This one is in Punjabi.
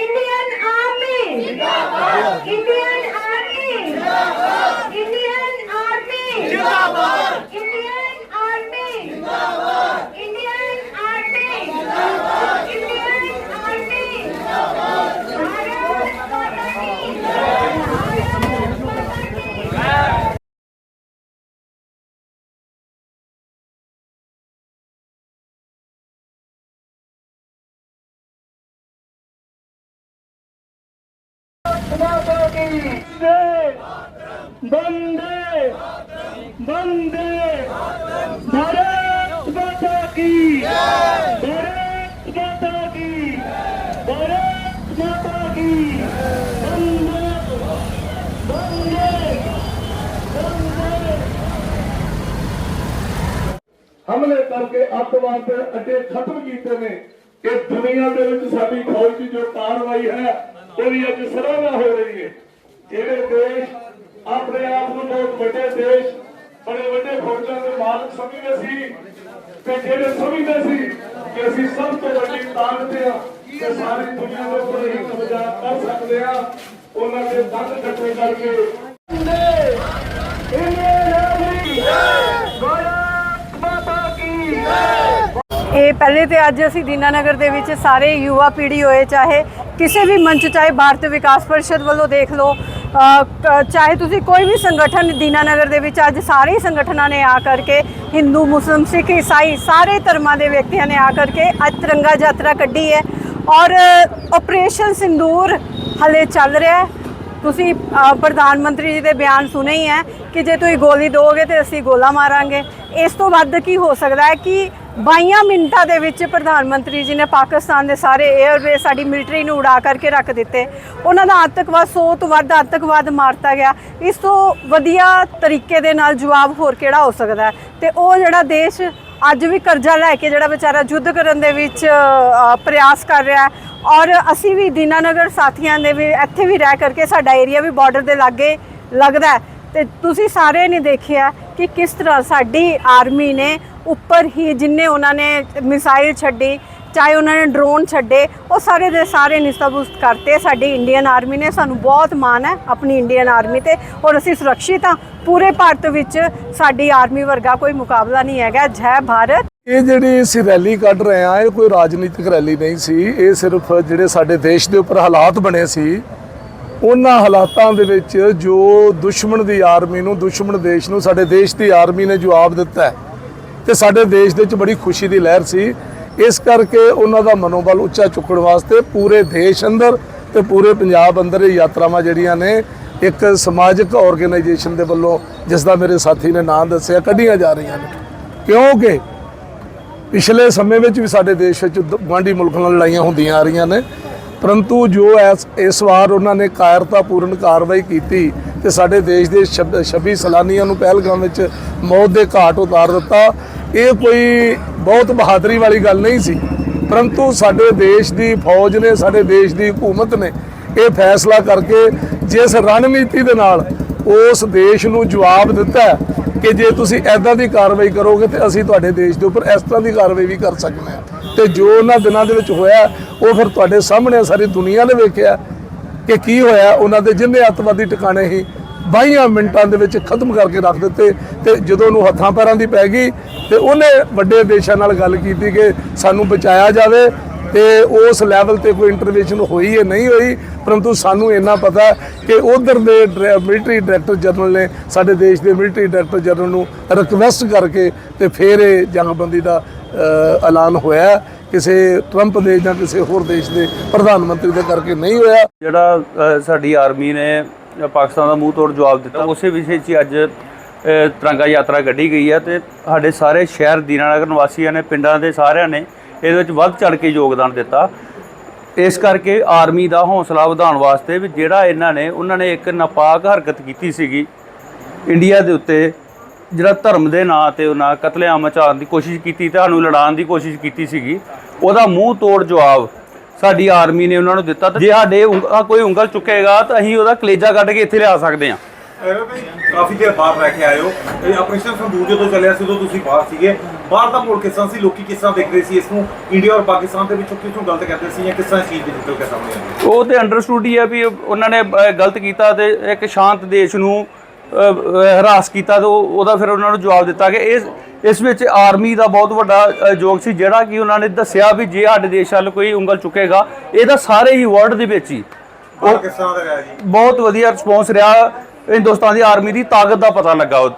இந்திய माता की वंदे वंदे भारत माता की भारत माता की भारत माता की वंदे वंदे वंदे ਹਮਲੇ ਕਰਕੇ ਅੱਤਵਾਦ ਦੇ ਅੱਡੇ ਖਤਮ ਕੀਤੇ ਨੇ ਇਹ ਦੁਨੀਆ ਦੇ ਵਿੱਚ ਸਾਡੀ ਫੌਜ ਦੀ ਜੋ ਕਾਰਵਾਈ ਹੈ ਉਹਦੀ ਅੱਜ ਸਰਾਹਨਾ ਹੋ ਰਹੀ ਹੈ, ਜਿਹੜੇ ਦੇਸ਼ ਆਪਣੇ ਆਪ ਨੂੰ ਬਹੁਤ ਵੱਡੇ ਦੇਸ਼, ਬੜੇ ਵੱਡੇ ਫੌਜਾਂ ਦੇ ਮਾਲਕ ਸਮਝਦੇ ਸੀ ਤੇ ਜਿਹੜੇ ਸਮਝਦੇ ਸੀ ਕਿ ਅਸੀਂ ਸਭ ਤੋਂ ਵੱਡੀ ਤਾਕਤ ਆ ਤੇ ਸਾਰੀ ਦੁਨੀਆ ਦੇ ਉੱਪਰ ਹੀ ਕਬਜ਼ਾ ਕਰ ਸਕਦੇ ਆ, ਉਹਨਾਂ ਦੇ ਦੰਦ ਕੱਟੇ ਕਰਕੇ। ਇਹ ਪਹਿਲੇ ਤੇ ਅੱਜ ਅਸੀਂ ਦੀਨਾਨਗਰ ਦੇ ਵਿੱਚ ਸਾਰੇ ਯੁਵਾ ਪੀੜ੍ਹੀ ਹੋਏ, ਚਾਹੇ ਕਿਸੇ ਵੀ ਮੰਚ ਚਾਹੇ ਭਾਰਤ ਵਿਕਾਸ ਪਰਿਸ਼ਦ ਵੱਲੋਂ ਦੇਖ ਲਓ ਚਾਹੇ ਤੁਸੀਂ ਕੋਈ ਵੀ ਸੰਗਠਨ ਦੀਨਾਨਗਰ ਦੇ ਵਿੱਚ, ਅੱਜ ਸਾਰੇ ਸੰਗਠਨਾਂ ਨੇ ਆ ਕਰਕੇ ਹਿੰਦੂ, ਮੁਸਲਿਮ, ਸਿੱਖ, ਈਸਾਈ ਸਾਰੇ ਧਰਮਾਂ ਦੇ ਵਿਅਕਤੀਆਂ ਨੇ ਆ ਕਰਕੇ ਅੱਜ ਤਿਰੰਗਾ ਯਾਤਰਾ ਕੱਢੀ ਹੈ ਔਰ ਆਪਰੇਸ਼ਨ ਸਿੰਦੂਰ ਹਲੇ ਚੱਲ ਰਿਹਾ ਹੈ। ਤੁਸੀਂ ਪ੍ਰਧਾਨ ਮੰਤਰੀ ਜੀ ਦੇ ਬਿਆਨ ਸੁਣੇ ਹੀ ਹੈ ਕਿ ਜੇ ਤੁਸੀਂ ਗੋਲੀ ਦੋਗੇ ਤੇ ਅਸੀਂ ਗੋਲਾ ਮਾਰਾਂਗੇ। ਇਸ ਤੋਂ ਵੱਧ ਕੀ ਹੋ ਸਕਦਾ ਹੈ ਕਿ 22 ਮਿੰਟਾਂ ਦੇ ਵਿੱਚ ਪ੍ਰਧਾਨ ਮੰਤਰੀ ਜੀ ਨੇ ਪਾਕਿਸਤਾਨ ਦੇ ਸਾਰੇ 에ਅਰਵੇਜ਼ ਸਾਡੀ ਮਿਲਟਰੀ ਨੂੰ ਉਡਾ ਕਰਕੇ ਰੱਖ ਦਿੱਤੇ। ਉਹਨਾਂ ਦਾ ਆਤੰਕਵਾਦ 100 ਤੋਂ ਵੱਧ ਆਤੰਕਵਾਦ ਮਾਰਤਾ ਗਿਆ। ਇਸ ਤੋਂ ਵਧੀਆ ਤਰੀਕੇ ਦੇ ਨਾਲ ਜਵਾਬ ਹੋਰ ਕਿਹੜਾ ਹੋ ਸਕਦਾ ਹੈ? ਤੇ ਉਹ ਜਿਹੜਾ ਦੇਸ਼ ਅੱਜ ਵੀ ਕਰਜ਼ਾ ਲੈ ਕੇ ਜਿਹੜਾ ਵਿਚਾਰਾ ਯੁੱਧ ਕਰਨ ਦੇ ਵਿੱਚ ਪ੍ਰਯਾਸ ਕਰ ਰਿਹਾ ਹੈ ਔਰ ਅਸੀਂ ਵੀ ਦੀਨਾਨਗਰ ਸਾਥੀਆਂ ਦੇ ਵੀ ਇੱਥੇ ਵੀ ਰਹਿ ਕਰਕੇ ਸਾਡਾ ਏਰੀਆ ਵੀ ਬਾਰਡਰ ਦੇ ਲਾਗੇ ਲੱਗਦਾ ਹੈ। ਤੇ ਤੁਸੀਂ ਸਾਰੇ ਨੇ ਦੇਖਿਆ ਕਿ ਕਿਸ ਤਰ੍ਹਾਂ ਸਾਡੀ ਆਰਮੀ ਨੇ ਉੱਪਰ ਹੀ ਜਿੰਨੇ ਉਹਨਾਂ ਨੇ ਮਿਸਾਈਲ ਛੱਡੀ, ਚਾਹੇ ਉਹਨਾਂ ਨੇ ਡਰੋਨ ਛੱਡੇ, ਉਹ ਸਾਰੇ ਦੇ ਸਾਰੇ ਨਿਸਤਬੁਸਤ ਕਰਤੇ। ਸਾਡੀ ਇੰਡੀਅਨ ਆਰਮੀ ਨੇ ਸਾਨੂੰ ਬਹੁਤ ਮਾਣ ਹੈ ਆਪਣੀ ਇੰਡੀਅਨ ਆਰਮੀ ਤੇ, ਔਰ ਅਸੀਂ ਸੁਰੱਖਿਅਤ ਹਾਂ। ਪੂਰੇ ਭਾਰਤ ਵਿੱਚ ਸਾਡੀ ਆਰਮੀ ਵਰਗਾ ਕੋਈ ਮੁਕਾਬਲਾ ਨਹੀਂ ਹੈਗਾ। ਜੈ ਭਾਰਤ। ਇਹ ਜਿਹੜੀ ਅਸੀਂ ਰੈਲੀ ਕੱਢ ਰਹੇ ਆ ਇਹ ਕੋਈ ਰਾਜਨੀਤਿਕ ਰੈਲੀ ਨਹੀਂ ਸੀ। ਇਹ ਸਿਰਫ ਜਿਹੜੇ ਸਾਡੇ ਦੇਸ਼ ਦੇ ਉੱਪਰ ਹਾਲਾਤ ਬਣੇ ਸੀ, ਉਹਨਾਂ ਹਾਲਾਤਾਂ ਦੇ ਵਿੱਚ ਜੋ ਦੁਸ਼ਮਣ ਦੀ ਆਰਮੀ ਨੂੰ, ਦੁਸ਼ਮਣ ਦੇਸ਼ ਨੂੰ, ਸਾਡੇ ਦੇਸ਼ ਦੀ ਆਰਮੀ ਨੇ ਜਵਾਬ ਦਿੱਤਾ ਹੈ। ਤੇ ਸਾਡੇ ਦੇਸ਼ ਦੇ ਵਿੱਚ ਬੜੀ ਖੁਸ਼ੀ ਦੀ ਲਹਿਰ ਸੀ। ਇਸ ਕਰਕੇ ਉਹਨਾਂ ਦਾ ਮਨੋਬਲ ਉੱਚਾ ਚੁੱਕਣ ਵਾਸਤੇ ਪੂਰੇ ਦੇਸ਼ ਅੰਦਰ ਤੇ ਪੂਰੇ ਪੰਜਾਬ ਅੰਦਰ ਇਹ ਯਾਤਰਾਵਾਂ ਜਿਹੜੀਆਂ ਨੇ, ਇੱਕ ਸਮਾਜਿਕ ਆਰਗੇਨਾਈਜੇਸ਼ਨ ਦੇ ਵੱਲੋਂ ਜਿਸ ਦਾ ਮੇਰੇ ਸਾਥੀ ਨੇ ਨਾਮ ਦੱਸਿਆ, ਕੱਢੀਆਂ ਜਾ ਰਹੀਆਂ ਨੇ। ਕਿਉਂਕਿ ਪਿਛਲੇ ਸਮੇਂ ਵਿੱਚ ਵੀ ਸਾਡੇ ਦੇਸ਼ ਵਿੱਚ ਗੁਆਂਢੀ ਮੁਲਕਾਂ ਨਾਲ ਲੜਾਈਆਂ ਹੁੰਦੀਆਂ ਆ ਰਹੀਆਂ ਨੇ। ਪਰੰਤੂ ਜੋ ਇਸ ਵਾਰ ਉਹਨਾਂ ਨੇ ਕਾਇਰਤਾਪੂਰਨ ਕਾਰਵਾਈ ਕੀਤੀ ਤੇ ਸਾਡੇ ਦੇਸ਼ ਦੇ 26 ਸੈਲਾਨੀਆਂ ਨੂੰ ਪਹਿਲਗਾਮ ਵਿੱਚ ਮੌਤ ਦੇ ਘਾਟ ਉਤਾਰ ਦਿੱਤਾ। ਇਹ ਕੋਈ ਬਹੁਤ ਬਹਾਦਰੀ ਵਾਲੀ ਗੱਲ ਨਹੀਂ ਸੀ। ਪਰੰਤੂ ਸਾਡੇ ਦੇਸ਼ ਦੀ ਫੌਜ ਨੇ, ਸਾਡੇ ਦੇਸ਼ ਦੀ ਹਕੂਮਤ ਨੇ ਇਹ ਫੈਸਲਾ ਕਰਕੇ ਜਿਸ ਰਣਨੀਤੀ ਦੇ ਨਾਲ ਉਸ ਦੇਸ਼ ਨੂੰ ਜਵਾਬ ਦਿੱਤਾ ਕਿ ਜੇ ਤੁਸੀਂ ਐਦਾਂ ਦੀ ਕਾਰਵਾਈ ਕਰੋਗੇ ਤੇ ਅਸੀਂ ਤੁਹਾਡੇ ਦੇਸ਼ ਦੇ ਉੱਪਰ ਇਸ ਤਰ੍ਹਾਂ ਦੀ ਕਾਰਵਾਈ ਵੀ ਕਰ ਸਕਦੇ ਹਾਂ। ਤੇ ਜੋ ਉਹਨਾਂ ਦਿਨਾਂ ਦੇ ਵਿੱਚ ਹੋਇਆ, ਉਹ ਫਿਰ ਤੁਹਾਡੇ ਸਾਹਮਣੇ ਸਾਰੀ ਦੁਨੀਆ ਨੇ ਵੇਖਿਆ ਕਿ ਕੀ ਹੋਇਆ। ਉਹਨਾਂ ਦੇ ਜਿੰਨੇ ਅੱਤਵਾਦੀ ਟਿਕਾਣੇ ਹੀ 22 ਮਿੰਟਾਂ ਦੇ ਵਿੱਚ ਖਤਮ ਕਰਕੇ ਰੱਖ ਦਿੱਤੇ ਤੇ ਜਦੋਂ ਉਹਨੂੰ ਹੱਥਾਂ ਪੈਰਾਂ ਦੀ ਪੈ ਗਈ ਤੇ ਉਹਨੇ ਵੱਡੇ ਦੇਸ਼ਾਂ ਨਾਲ ਗੱਲ ਕੀਤੀ ਕਿ ਸਾਨੂੰ ਬਚਾਇਆ ਜਾਵੇ ਤੇ ਉਸ ਲੈਵਲ ਤੇ ਕੋਈ ਇੰਟਰਵੈਂਸ਼ਨ ਹੋਈ ਹੈ ਨਹੀਂ ਹੋਈ, ਪਰੰਤੂ ਸਾਨੂੰ ਇੰਨਾ ਪਤਾ ਕਿ ਉਧਰ ਦੇ ਮਿਲਟਰੀ ਡਾਇਰੈਕਟਰ ਜਨਰਲ ਨੇ ਸਾਡੇ ਦੇਸ਼ ਦੇ ਮਿਲਟਰੀ ਡਾਇਰੈਕਟਰ ਜਨਰਲ ਨੂੰ ਰਿਕਵੈਸਟ ਕਰਕੇ ਤੇ ਫਿਰ ਇਹ ਜੰਗਬੰਦੀ ਦਾ ਐਲਾਨ ਹੋਇਆ ਕਿਸੇ ਟਰੰਪ ਦੇ ਜਾਂ ਕਿਸੇ ਹੋਰ ਦੇਸ਼ ਦੇ ਪ੍ਰਧਾਨ ਮੰਤਰੀ ਦੇ ਕਰਕੇ ਨਹੀਂ ਹੋਇਆ। ਜਿਹੜਾ ਸਾਡੀ ਆਰਮੀ ਨੇ ਪਾਕਿਸਤਾਨ ਦਾ ਮੂੰਹ ਤੋੜ ਜਵਾਬ ਦਿੱਤਾ, ਉਸੇ ਵਿਸ਼ੇ 'ਚ ਅੱਜ ਤਿਰੰਗਾ ਯਾਤਰਾ ਕੱਢੀ ਗਈ ਹੈ ਤੇ ਸਾਡੇ ਸਾਰੇ ਸ਼ਹਿਰ ਦੀਨਾਨਗਰ ਨਿਵਾਸੀਆਂ ਨੇ, ਪਿੰਡਾਂ ਦੇ ਸਾਰਿਆਂ ਨੇ ਇਹਦੇ ਵਿੱਚ ਵੱਧ ਚੜ ਕੇ ਯੋਗਦਾਨ ਦਿੱਤਾ। ਇਸ ਕਰਕੇ ਆਰਮੀ ਦਾ ਹੌਸਲਾ ਵਧਾਉਣ ਵਾਸਤੇ ਵੀ ਜਿਹੜਾ ਇਹਨਾਂ ਨੇ, ਉਹਨਾਂ ਨੇ ਇੱਕ ਨਾਪਾਕ ਹਰਕਤ ਕੀਤੀ ਸੀਗੀ ਇੰਡੀਆ ਦੇ ਉੱਤੇ, ਜਿਹੜਾ ਧਰਮ ਦੇ ਨਾਂ ਤੇ ਉਹਨਾਂ ਕਤਲੇਆਮ ਮਚਾਉਣ ਦੀ ਕੋਸ਼ਿਸ਼ ਕੀਤੀ ਤੁਹਾਨੂੰ ਲੜਾਉਣ ਦੀ ਕੋਸ਼ਿਸ਼ ਕੀਤੀ ਸੀਗੀ। ਉਹਦਾ ਮੂੰਹ ਤੋੜ ਜਵਾਬ ਸਾਡੀ ਆਰਮੀ ਨੇ ਉਹਨਾਂ ਨੂੰ ਦਿੱਤਾ ਤੇ ਜੇ ਸਾਡੇ ਉਂਗ- ਕੋਈ ਉਂਗਲ ਚੁੱਕੇਗਾ ਤਾਂ ਅਸੀਂ ਉਹਦਾ ਕਲੇਜਾ ਕੱਢ ਕੇ ਇੱਥੇ ਲਿਆ ਸਕਦੇ ਹਾਂ। ਕਾਫੀ ਦੇਰ ਬਾਅਦ ਰਹਿ ਕੇ ਆਏ ਹੋ। ਇਹ ਆਪਰੇਸ਼ਨ ਸੰਦੂਰ ਜਦੋਂ ਚੱਲਿਆ ਸੀ ਉਦੋਂ ਤੁਸੀਂ ਬਾਹਰ ਸੀਗੇ। ਬਾਹਰ ਦਾ ਮੁਲਕ ਕਿਸ ਤਰ੍ਹਾਂ ਸੀ? ਲੋਕੀ ਕਿਸ ਤਰ੍ਹਾਂ ਦੇਖਦੇ ਸੀ ਇਸ ਨੂੰ? ਇੰਡੀਆ ਔਰ ਪਾਕਿਸਤਾਨ ਦੇ ਵਿੱਚੋਂ ਕਿਸ ਨੂੰ ਗਲਤ ਕਰਦੇ ਸੀ ਜਾਂ ਕਿਸ ਤਰ੍ਹਾਂ ਚੀਜ਼ ਨਿਕਲ ਕੇ ਸਾਹਮਣੇ ਉਹ ਤੇ ਅੰਡਰਸਟੂਡ ਹੀ ਆ ਵੀ ਉਹਨਾਂ ਨੇ ਅਹ, ਗਲਤ ਕੀਤਾ ਤੇ ਇੱਕ ਸ਼ਾਂਤ ਦੇਸ਼ ਨੂੰ ਅਹ, ਅਹ, ਹਰਾਸ ਕੀਤਾ ਤੇ ਉਹ- ਉਹਦਾ ਫਿਰ ਉਹਨਾਂ ਨੂੰ ਜਵਾਬ ਦਿੱਤਾ ਕਿ ਇਸ ਇਸ ਵਿੱਚ ਆਰਮੀ ਦਾ ਬਹੁਤ ਵੱਡਾ ਅਹ, ਯੋਗ ਸੀ ਜਿਹੜਾ ਕਿ ਉਹਨਾਂ ਨੇ ਦੱਸਿਆ ਵੀ ਜੇ ਸਾਡੇ ਦੇਸ਼ ਵੱਲ ਕੋਈ ਉਂਗਲ ਚੁੱਕੇਗਾ ਇਹਦਾ ਸਾਰੇ ਹੀ ਵਰਲਡ ਦੇ ਵਿੱਚ ਹੀ। ਬਾਹਰ ਕਿਸ ਤਰ੍ਹਾਂ ਦਾ ਰਿਹਾ ਜੀ? ਬਹੁਤ ਵਧੀਆ ਰਿਸਪੌਂਸ ਰਿਹਾ। ਹਿੰਦੁਸਤਾਨ ਦੀ ਆਰਮੀ ਦੀ ਤਾਕਤ ਦਾ ਪਤਾ ਲੱਗਾ ਉਹ